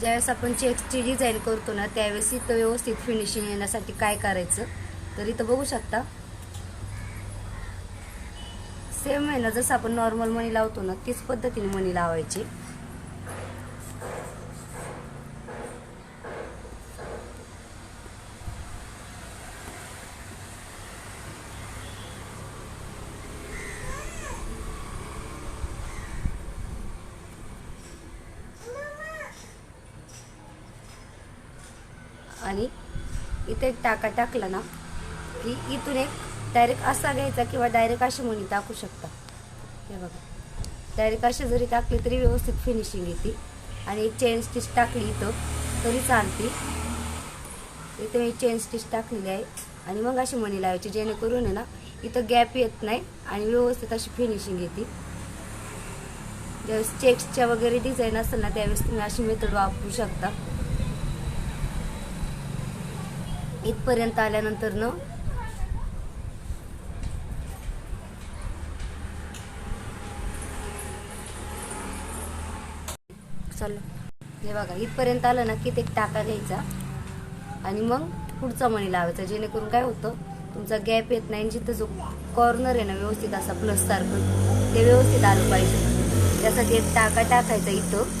ज्यावेळेस आपण चेक्सची डिझाईन करतो ना त्यावेळेस इथं व्यवस्थित फिनिशिंग येण्यासाठी काय करायचं तर इथं बघू शकता. सेम आहे ना जसं आपण नॉर्मल मनी लावतो ना तीच पद्धतीने मनी लावायची. आणि इथे एक टाका टाकला ना की इथून एक डायरेक्ट असा घ्यायचा किंवा डायरेक्ट अशी मुली टाकू शकता हे बघा. डायरेक्ट अशी जरी टाकली तरी व्यवस्थित फिनिशिंग येते. आणि एक चेन स्टिच टाकली इथं तरी चालते. इथे मी चेन स्टिच टाकलेली आहे. आणि मग अशी मणी लावायची जेणेकरून आहे ना इथं गॅप येत नाही आणि व्यवस्थित अशी फिनिशिंग येते. ज्यावेळेस चेक्सच्या वगैरे डिझाईन असेल ना त्यावेळेस तुम्ही अशी मेथड वापरू शकता. इथपर्यंत आल्यानंतर न चालू. हे बघा इथपर्यंत आलं ना की ते टाका घ्यायचा आणि मग पुढचा मणी लावायचा जेणेकरून काय होतं तुमचा गॅप येत नाही जिथं जो कॉर्नर आहे ना व्यवस्थित असा प्लस सारखं ते व्यवस्थित आलं पाहिजे. त्यासाठी एक टाका टाकायचा इथं.